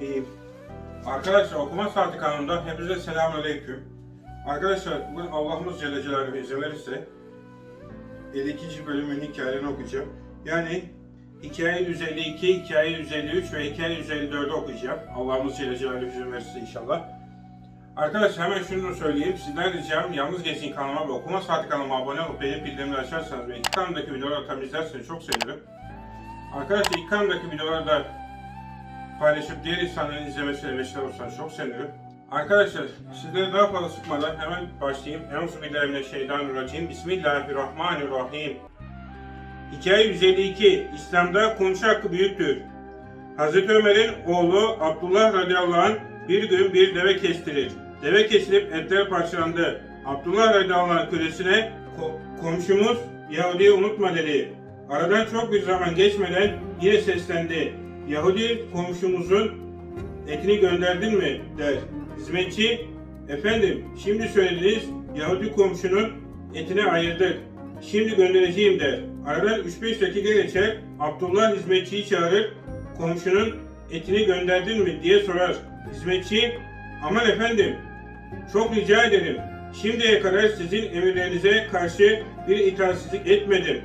Bismillahirrahmanirrahim. Arkadaşlar okuma saati kanalında hepinize selamünaleyküm. Arkadaşlar bugün Allah'ımız Celle Celaluhu izin verirse 52. bölümün hikayelerini okuyacağım. Yani hikaye 152, hikaye 153 ve hikaye 154'ü okuyacağım. Allah'ımız Celle Celaluhu izin verirse inşallah. Arkadaşlar hemen şunu söyleyeyim. Sizden ricam Yalnız Geçin kanalıma ve Okuma Saati kanalıma abone olup beğenip bildirimleri açarsanız ve iki kanaldaki videoları tam izlerseniz çok sevinirim. Arkadaşlar iki kanaldaki videoları da paylaşıp diğer insanların izlemesine vesile olursanız çok sevinirim. Arkadaşlar sizlere daha fazla sıkmadan hemen başlayayım. Euzubillahimineşşeytanirracim. Bismillahirrahmanirrahim. Hikaye 152. İslam'da komşu hakkı büyüktür. Hazreti Ömer'in oğlu Abdullah radıyallahu anh bir gün bir deve kestirir. Deve kesilip etler parçalandı. Abdullah radıyallahu anh kölesine "Ko- komşumuz Yahudi'yi unutma dedi. Aradan çok bir zaman geçmeden yine seslendi. Yahudi komşumuzun etini gönderdin mi der. Hizmetçi efendim şimdi söylediniz Yahudi komşunun etini ayırdık. Şimdi göndereceğim der. Aradan 3-5 dakika geçer. Abdullah hizmetçiyi çağırır. Komşunun etini gönderdin mi diye sorar. Hizmetçi aman efendim çok rica ederim. Şimdiye kadar sizin emirlerinize karşı bir itaatsizlik etmedim.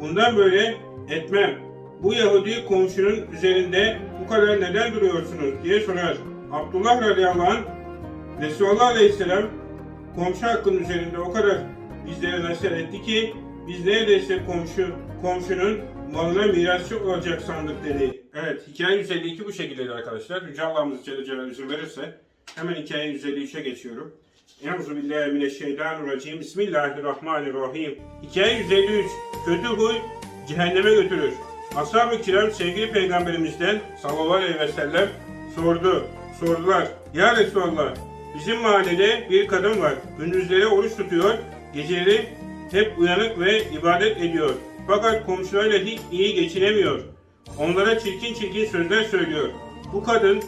Bundan böyle etmem. Bu Yahudi komşunun üzerinde bu kadar neden duruyorsunuz diye sorar. Abdullah radıyallahu anh Resulullah aleyhisselam komşu hakkının üzerinde o kadar bizlere nasihat etti ki biz neredeyse komşu komşunun malına mirasçı olacak sandık dedi. Evet hikaye 152 bu şekildeydi arkadaşlar. Yüce Allah'ımız Celle Celaluhu izin verirse hemen hikaye 153'e geçiyorum. Euzubillahimineşşeytanirracim. Bismillahirrahmanirrahim. Hikaye 153. Kötü huy cehenneme götürür. Ashab-ı kiram sevgili peygamberimizden sallallahu aleyhi ve sellem sordu. Sordular. Ya Resulallah bizim mahallede bir kadın var. Gündüzleri oruç tutuyor. Geceleri hep uyanık ve ibadet ediyor. Fakat komşularıyla hiç iyi geçinemiyor. Onlara çirkin çirkin sözler söylüyor. Bu kadın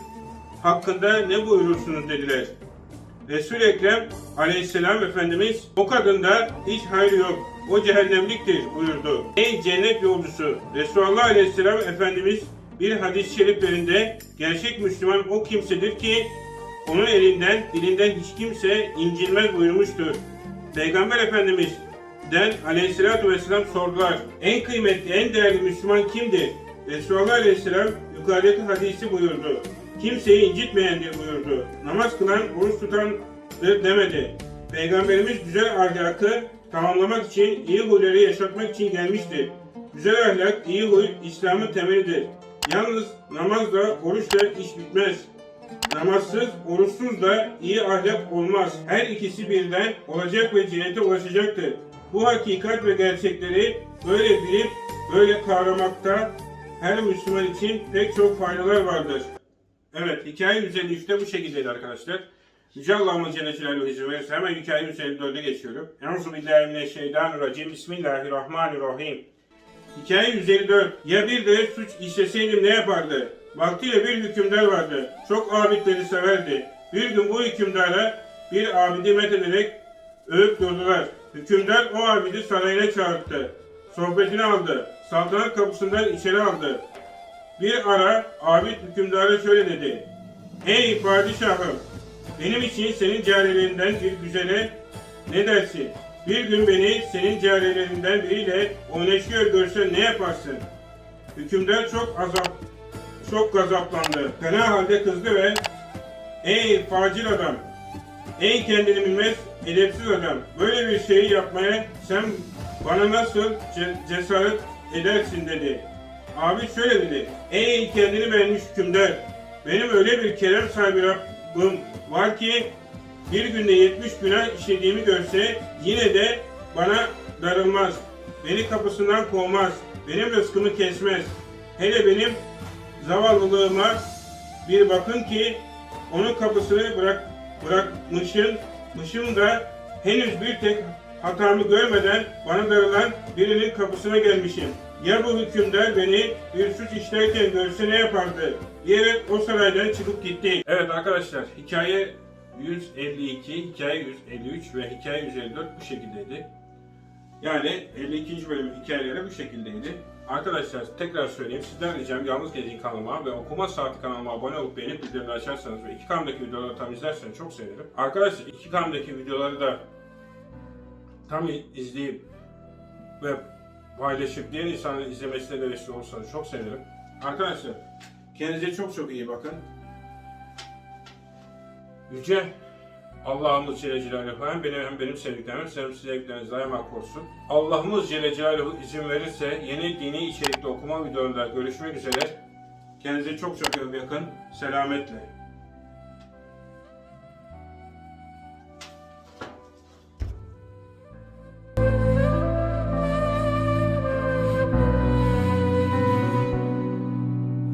hakkında ne buyurursunuz dediler. Resul-i Ekrem aleyhisselam Efendimiz o kadında hiç hayır yok. O cehennemliktir buyurdu. Ey cennet yolcusu Resulullah aleyhisselam Efendimiz bir hadis-i şeriflerinde gerçek Müslüman o kimsedir ki onun elinden dilinden hiç kimse incilmez buyurmuştur. Peygamber Efendimiz den aleyhissalatü vesselam sordular. En kıymetli, en değerli Müslüman kimdir? Resulullah aleyhisselam yukarıdaki hadisi buyurdu. Kimseyi incitmeyendir buyurdu. Namaz kılan, oruç tutandır demedi. Peygamberimiz güzel ahlakı tamamlamak için, iyi huyları yaşatmak için gelmiştir. Güzel ahlak, iyi huy İslam'ın temelidir. Yalnız namazla, oruçla iş bitmez. Namazsız, oruçsuz da iyi ahlak olmaz. Her ikisi birden olacak ve cennete ulaşacaktır. Bu hakikat ve gerçekleri böyle bilip böyle kavramakta her Müslüman için pek çok faydalar vardır. Evet, hikaye 153'te bu şekildeydi arkadaşlar. Yüce Allah'ın Celle Celaluhu izin verirse hemen hikaye 154'e geçiyorum. Euzubillahimineşşeytanirracim. Bismillahirrahmanirrahim. Hikaye 154. Ya bir de suç işleseydim ne yapardı? Vaktiyle bir hükümdar vardı. Çok abidleri severdi. Bir gün bu hükümdara bir abidi methederek övüp durdular. Hükümdar o abidi sarayına çağırdı. Sohbetini aldı. Saltanat kapısından içeri aldı. Bir ara abid hükümdara şöyle dedi. Ey padişahım! Benim için senin cariyelerinden bir güzele ne dersin? Bir gün beni senin cariyelerinden biriyle oynaşıyor görsen ne yaparsın? Hükümdar çok azap, çok gazaplandı. Fena halde kızdı ve Ey facil adam! Ey kendini bilmez, edepsiz adam! Böyle bir şeyi yapmaya sen bana nasıl ce- cesaret edersin dedi. Abi şöyle dedi. Ey kendini beğenmiş hükümdar! Benim öyle bir kerem sahibi Rabbim var ki bir günde 70 günah işlediğimi görse yine de bana darılmaz. Beni kapısından kovmaz. Benim rızkımı kesmez. Hele benim zavallılığıma bir bakın ki onun kapısını bırak, bırakmışım, mışım da henüz bir tek hatamı görmeden bana darılan birinin kapısına gelmişim. Ya bu hükümdar beni bir suç işlerken görse ne yapardı? Diyerek o saraydan çıkıp gitti. Evet arkadaşlar hikaye 152, hikaye 153 ve hikaye 154 bu şekildeydi. Yani 52. bölüm hikayeleri bu şekildeydi. Arkadaşlar tekrar söyleyeyim sizden ricam Yalnız Gezin kanalıma ve Okuma Saati kanalıma abone olup beğenip bildirimleri açarsanız ve 2K'mdaki videoları tam izlerseniz çok sevinirim. Arkadaşlar 2K'mdaki videoları da tam izleyip ve paylaşıp diğer insanların izlemesine de vesile olursanız çok sevinirim. Arkadaşlar kendinize çok çok iyi bakın. Yüce Allah'ımız Celle Celaluhu hem benim hem benim sevdiklerim hem sizin daima korusun. Allah'ımız Celle Celaluhu izin verirse yeni dini içerikli okuma videolarında görüşmek üzere. Kendinize çok çok iyi bakın. Selametle.